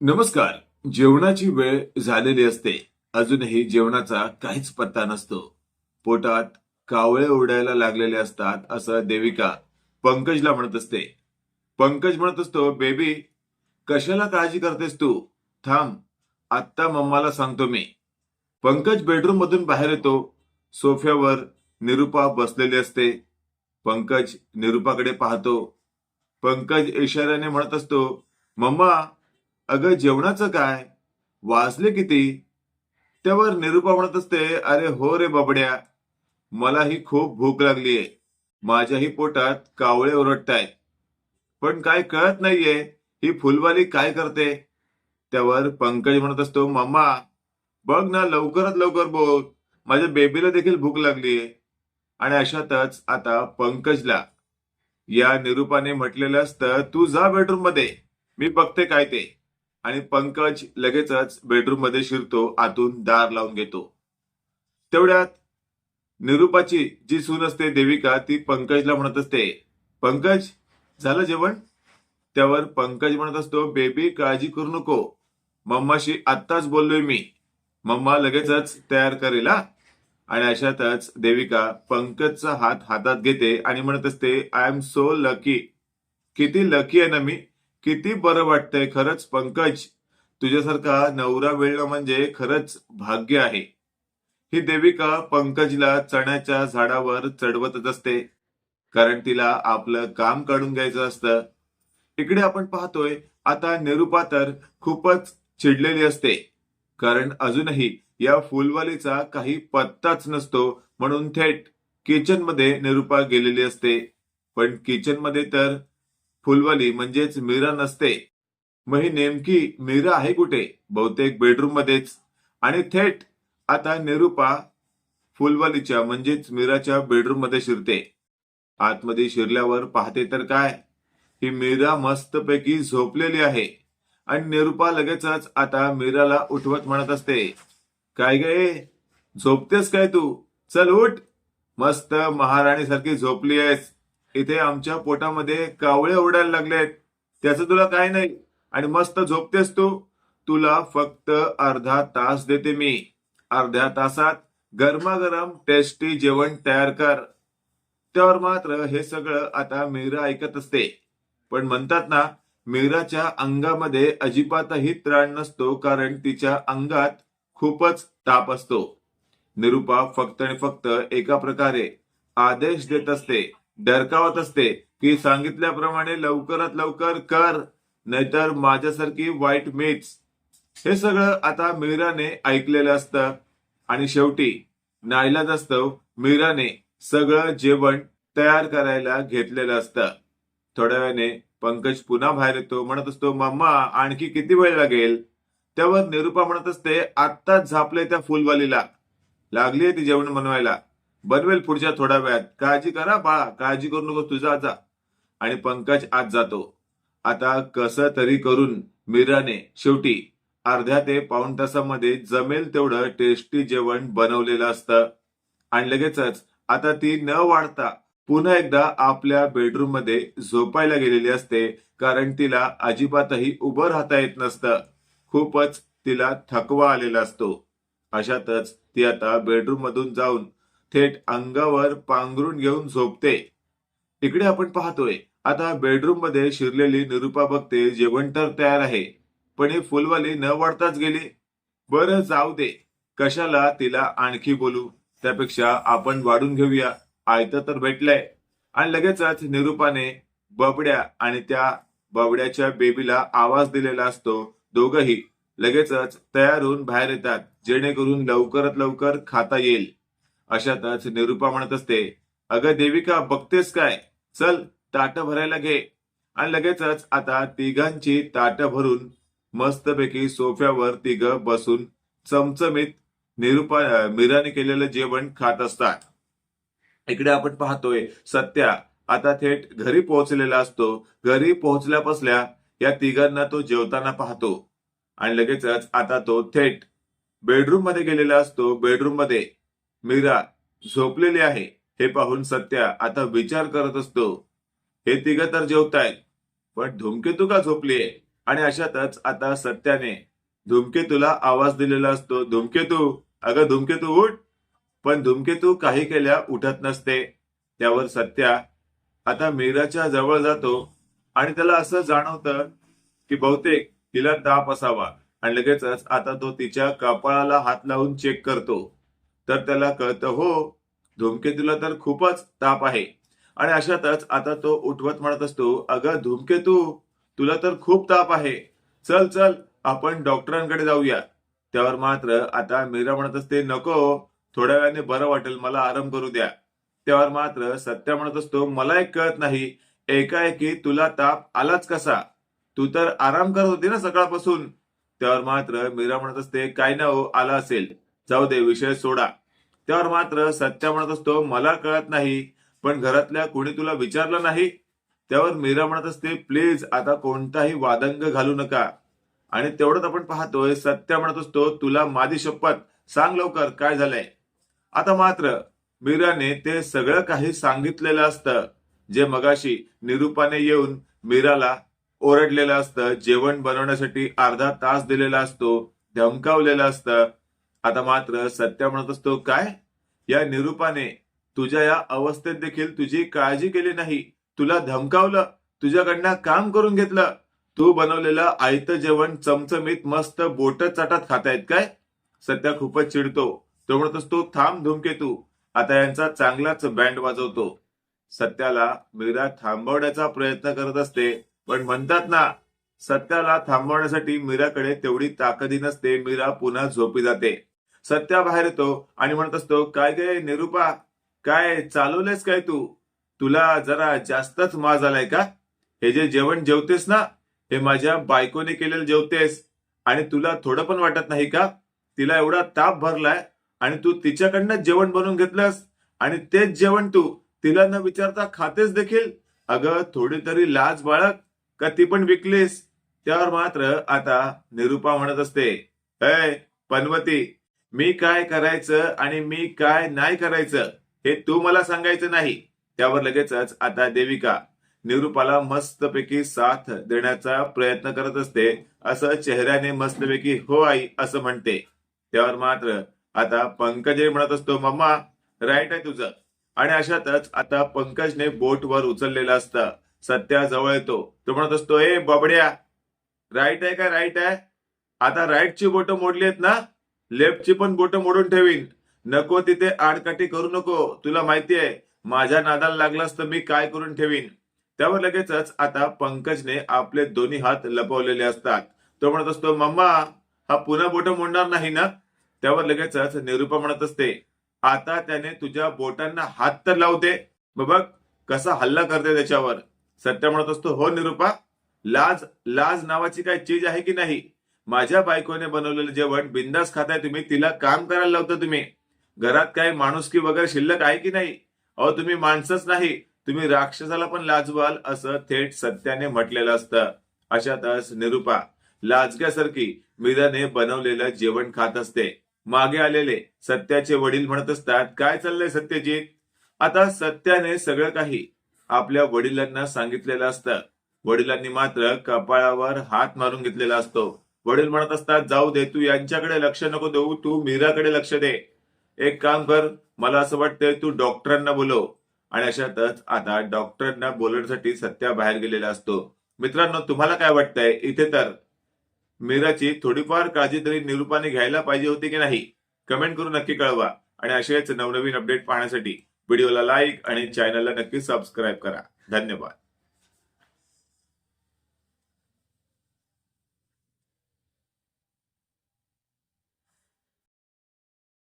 नमस्कार. जेवणाची वेळ झालेली असते. अजूनही जेवणाचा काहीच पत्ता नसतो. पोटात कावळे उडायला लागलेले असतात असं देविका पंकजला म्हणत असते. पंकज म्हणत असतो बेबी कशाला काळजी करतेस तू? थांब आत्ता मम्माला सांगतो मी. पंकज बेडरूम मधून बाहेर येतो. सोफ्यावर निरुपा बसलेली असते. पंकज निरुपाकडे पाहतो. पंकज इशाऱ्याने म्हणत असतो मम्मा अगं जेवणाचं काय? वाजले किती? त्यावर निरुपा म्हणत असते अरे हो रे बाबड्या मलाही खूप भूक लागलीये. माझ्याही पोटात कावळे ओरडताय. पण काय कळत नाहीये ही फुलवाली काय करते? त्यावर पंकज म्हणत असतो मम्मा बघ ना लवकरात लवकर बोल. माझ्या बेबीला देखील भूक लागलीये. आणि अशातच आता पंकजला या निरुपाने म्हटलेलं असतं तू जा बेडरूममध्ये मी बघते काय ते. आणि पंकज लगेचच बेडरूममध्ये शिरतो आतून दार लावून घेतो. तेवढ्यात निरुपाची जी सून असते देविका ती पंकजला म्हणत असते पंकज झालं जेवण? त्यावर पंकज म्हणत असतो बेबी काळजी करू नको. मम्माशी आत्ताच बोललोय मी. मम्मा लगेचच तयार करेल आणि अशातच देविका पंकजचा हात हातात घेते आणि म्हणत असते आय एम सो लकी किती लकी आहे ना मी. किती बरं वाटतंय खरंच पंकज. तुझ्यासारखा नवरा मिळणं म्हणजे खरंच भाग्य आहे. ही देविका पंकजला चण्याच्या झाडावर चढवतच असते. कारण तिला आपलं काम काढून घ्यायचं असतं. इकडे आपण पाहतोय आता निरुपा तर खूपच चिडलेली असते. कारण अजूनही या फुलवालीचा काही पत्ताच नसतो म्हणून थेट किचनमध्ये निरुपा गेलेली असते. पण किचनमध्ये तर फुलवाली म्हणजेच मीरा नसते. मग ही नेमकी मीरा आहे कुठे? बहुतेक बेडरूम मध्येच. आणि थेट आता निरुपा फुलवालीच्या म्हणजेच मीराच्या बेडरूममध्ये शिरते. आतमध्ये शिरल्यावर पाहते तर काय? ही मीरा मस्तपैकी झोपलेली आहे. आणि निरुपा लगेचच आता मीराला उठवत म्हणत असते. काय गे झोपतेस काय तू? चल उठ. मस्त महाराणी सारखी झोपली आहेस. इथे आमच्या पोटामध्ये कावळे उडायला लागलेत. त्याचं तुला काय नाही. आणि मस्त झोपतेस तू. तुला फक्त अर्धा तास देते मी. अर्ध्या तासात गरमागरम टेस्टी जेवण तयार कर. त्यावर मात्र हे सगळं आता मीरा ऐकत असते. पण म्हणतात ना मीराच्या अंगामध्ये अजिबातही त्राण नसतो कारण तिच्या अंगात खूपच ताप असतो. निरुपा फक्त आणि फक्त एका प्रकारे आदेश देत असते. डरकावत असते की सांगितल्याप्रमाणे लवकरात लवकर कर नाहीतर माझ्यासारखी वाईट मीच. हे सगळं आता मीराने ऐकलेलं असतं. आणि शेवटी नाईलाज असतो मीराने सगळं जेवण तयार करायला घेतलेलं असतं. थोड्या वेळाने पंकज पुन्हा बाहेर येतो म्हणत असतो मम्मा आणखी किती वेळ लागेल? त्यावर निरुपा म्हणत असते आत्ताच झापले त्या फुलवालीला. लागलीये ती जेवण बनवायला. बनवेल पुढच्या थोड्या वेळात. काळजी करा बाळा काळजी करू नको तुझा आजा आणि पंकज आत जातो. आता कसं तरी करून मीराने शेवटी अर्ध्या ते पाऊण तासामध्ये जमेल तेवढं टेस्टी जेवण बनवलेलं असतं. आणि लगेचच आता ती न वाढता पुन्हा एकदा आपल्या बेडरूममध्ये झोपायला गेलेली असते कारण तिला अजिबातही उभं राहता येत नसतं. खूपच तिला थकवा आलेला असतो. अशातच ती आता बेडरूम मधून जाऊन थेट अंगावर पांघरून घेऊन झोपते. इकडे आपण पाहतोय आता बेडरूममध्ये शिरलेली निरुपा बघते जेवण तर तयार आहे पण ही फुलवाली न वाढताच गेली. बरं जाऊ दे. कशाला तिला आणखी बोलू? त्यापेक्षा आपण वाढून घेऊया. आयतं तर भेटलंय. आणि लगेचच निरुपाने बबड्या आणि त्या बबड्याच्या बेबीला आवाज दिलेला असतो. दोघही लगेचच तयार होऊन बाहेर येतात जेणेकरून लवकरात लवकर खाता येईल. अशातच निरुपा म्हणत असते अगं देविका बघतेस काय? चल ताट भरायला घे. आणि लगेचच आता तिघांची ताट भरून मस्तपैकी सोफ्यावर तिघ बसून चमचमीत निरुपा मीराने केलेलं जेवण खात असतात. इकडे आपण पाहतोय सत्या आता थेट घरी पोहोचलेला असतो. घरी पोहोचल्या बसल्या या तिघांना तो जेवताना पाहतो. आणि लगेचच आता तो थेट बेडरूममध्ये गेलेला असतो. बेडरूममध्ये मीरा झोपलेली आहे. हे पाहून सत्या आता विचार करत असतो. हे तिघ तर जेवतायत पण धूमकेतू का झोपलीये? आणि अशातच आता सत्याने धूमकेतूला आवाज दिलेला असतो. धूमकेतू अगं धूमकेतू उठ. पण धूमकेतू काही केल्या उठत नसते. त्यावर सत्या आता मीराच्या जवळ जातो आणि त्याला असं जाणवतं की बहुतेक तिला ताप असावा. आणि लगेचच आता तो तिच्या कपाळाला हात लावून चेक करतो. तर त्याला कळतं हो धूमकेतूला तर खूपच ताप आहे. आणि अशातच आता तो उठवत म्हणत असतो अगं धूमकेतू तुला तर खूप ताप आहे. चल चल आपण डॉक्टरांकडे जाऊया. त्यावर मात्र आता मीरा म्हणत असते नको थोड्या वेळाने बरं वाटेल मला आराम करू द्या. त्यावर मात्र सत्या म्हणत असतो मला एक कळत नाही एकाएकी तुला ताप आलाच कसा? तू तर आराम करत होती ना सकाळपासून. त्यावर मात्र मीरा म्हणत असते काय ना हो आला असेल. जाऊ दे विषय सोडा. त्यावर मात्र सत्या म्हणत असतो मला कळत नाही पण घरातल्या कोणी तुला विचारलं नाही? त्यावर मीरा म्हणत असते प्लीज आता कोणताही वादंग घालू नका. आणि तेवढंच आपण पाहतोय सत्या म्हणत असतो तुला माझी शपथ. सांग लवकर काय झालंय? आता मात्र मीराने ते सगळं काही सांगितलेलं असतं. जे मगाशी निरूपाने येऊन मीराला ओरडलेलं असतं जेवण बनवण्यासाठी अर्धा तास दिलेला असतो धमकावलेलं असतं आता मात्र सत्या म्हणत असतो काय? या निरूपाने तुझ्या या अवस्थेत देखील तुझी काळजी केली नाही. तुला धमकावलं. तुझ्याकडनं काम करून घेतलं. तू बनवलेलं आयतं जेवण चमचमीत मस्त बोट चाटात खातायत काय? सत्या खूपच चिडतो. तो म्हणत असतो थांब धूमकेतू आता यांचा चांगलाच बँड वाजवतो. सत्याला मीरा थांबवण्याचा प्रयत्न करत असते पण म्हणतात ना सत्याला थांबवण्यासाठी मीराकडे तेवढी ताकदी नसते. मीरा पुन्हा झोपी जाते. सत्या बाहेर येतो आणि म्हणत असतो काय गे निरूपा काय चालवलंयस काय तू? तुला जरा जास्तच माज आलाय का? हे जे जेवण जेवतेस ना हे माझ्या बायकोने केलेलं जेवतेस आणि तुला थोडं पण वाटत नाही का? तिला एवढा ताप भरलाय आणि तू तिच्याकडनं जेवण बनवून घेतलंस आणि तेच जेवण तू तिला न विचारता खातेस देखील? अगं थोडी तरी लाज बाळग का ती पण विकलीस? त्यावर मात्र आता निरूपा म्हणत असते अय पनवती मी काय करायचं आणि मी काय नाही करायचं हे तू मला सांगायचं नाही. त्यावर लगेचच आता देविका निरूपाला मस्तपैकी साथ देण्याचा प्रयत्न करत असते. असं चेहऱ्याने मस्तपैकी हो आई असं म्हणते. त्यावर मात्र आता पंकजही म्हणत असतो मम्मा राईट आहे तुझं. आणि अशातच आता पंकजने बोट वर उचललेलं असतं. सत्या जवळ येतो. तो म्हणत असतो ए बबड्या राईट आहे का राईट आहे? आता राईटची बोट मोडली आहेत ना? लेफ्टची पण बोट मोडून ठेवीन. नको तिथे आडकाठी करू नको. तुला माहिती आहे माझ्या नादाला लागलास तर मी काय करून ठेवीन? त्यावर लगेचच आता पंकजने आपले दोन्ही हात लपवलेले असतात. तो म्हणत असतो मम्मा हा पुन्हा बोट मोडणार नाही ना? त्यावर लगेचच निरूपा म्हणत असते आता त्याने तुझ्या बोटांना हात तर लावते मग बघ कसा हल्ला करते त्याच्यावर. सत्य म्हणत असतो हो निरूपा लाज लाज नावाची काय चीज आहे की नाही? माझ्या बायकोने बनवलेलं जेवण बिंदास खाताय तुम्ही तिला काम करायला लावता तुम्ही. घरात काय माणुसकी वगैरे शिल्लक आहे की नाही? अहो तुम्ही माणसंच नाही. तुम्ही राक्षसाला पण लाजवाल असं थेट सत्याने म्हटलेलं असतं. अशातच निरूपा लाजक्यासारखी मीराने बनवलेलं जेवण खात असते. मागे आलेले सत्याचे वडील म्हणत असतात काय चाललंय सत्यजीत आता सत्याने सगळं काही आपल्या वडिलांना सांगितलेलं असतं. वडिलांनी मात्र कपाळावर हात मारून घेतलेला असतो. वडील म्हणत असतात जाऊ दे तू यांच्याकडे लक्ष नको देऊ तू मीराकडे लक्ष दे. एक काम कर मला असं वाटतंय तू डॉक्टरांना बोलव. आणि अशातच आता डॉक्टरांना बोलवण्यासाठी सत्या बाहेर गेलेला असतो. मित्रांनो तुम्हाला काय वाटतंय? इथे तर मीराची थोडीफार काळजी तरी निरूपाने घ्यायला पाहिजे होती की नाही? कमेंट करून नक्की कळवा. आणि असेच नवनवीन अपडेट पाहण्यासाठी व्हिडिओला लाईक आणि चॅनलला नक्की सबस्क्राईब करा. धन्यवाद.